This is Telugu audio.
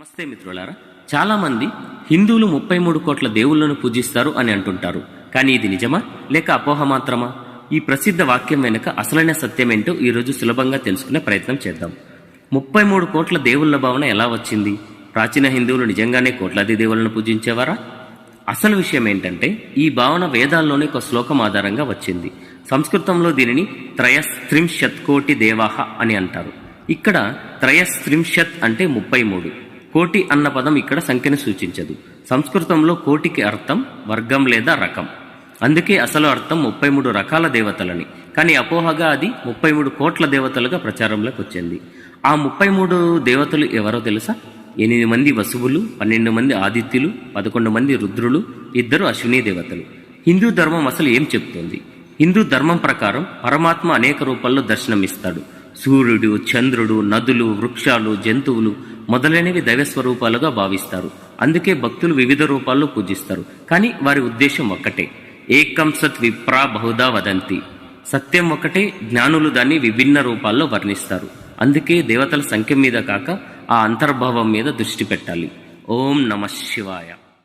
నమస్తే మిత్రులారా. చాలామంది హిందువులు ముప్పై మూడు కోట్ల దేవుళ్ళను పూజిస్తారు అని అంటుంటారు. కానీ ఇది నిజమా? లేక అపోహ మాత్రమా? ఈ ప్రసిద్ధ వాక్యం వెనుక అసలైన సత్యమేంటో ఈరోజు సులభంగా తెలుసుకునే ప్రయత్నం చేద్దాం. ముప్పై మూడు కోట్ల దేవుళ్ళ భావన ఎలా వచ్చింది? ప్రాచీన హిందువులు నిజంగానే కోట్లాది దేవుళ్ళను పూజించేవారా? అసలు విషయం ఏంటంటే ఈ భావన వేదాల్లోని ఒక శ్లోకం ఆధారంగా వచ్చింది. సంస్కృతంలో దీనిని త్రయస్త్రింశత్ కోటి దేవాహ అని అంటారు. ఇక్కడ త్రయస్త్రింశత్ అంటే ముప్పై మూడు. కోటి అన్న పదం ఇక్కడ సంఖ్యను సూచించదు. సంస్కృతంలో కోటికి అర్థం వర్గం లేదా రకం. అందుకే అసలు అర్థం ముప్పై మూడు రకాల దేవతలని. కానీ అపోహగా అది ముప్పై మూడు కోట్ల దేవతలుగా ప్రచారంలోకి వచ్చింది ఆ ముప్పై మూడు దేవతలు ఎవరో తెలుసా? ఎనిమిది మంది వసువులు పన్నెండు మంది ఆదిత్యులు పదకొండు మంది రుద్రులు ఇద్దరు అశ్విని దేవతలు. హిందూ ధర్మం అసలు ఏం చెప్తోంది? హిందూ ధర్మం ప్రకారం పరమాత్మ అనేక రూపాల్లో దర్శనమిస్తాడు. సూర్యుడు చంద్రుడు నదులు వృక్షాలు జంతువులు మొదలైనవి దైవ స్వరూపాలుగా భావిస్తారు. అందుకే భక్తులు వివిధ రూపాల్లో పూజిస్తారు. కానీ వారి ఉద్దేశం ఒక్కటే. ఏకం సత్ విప్రా బహుదా వదంతి. సత్యం ఒకటే జ్ఞానులు దాన్ని విభిన్న రూపాల్లో వర్ణిస్తారు. అందుకే దేవతల సంఖ్య మీద కాక ఆ అంతర్భావం మీద దృష్టి పెట్టాలి. ఓం నమ శివాయ.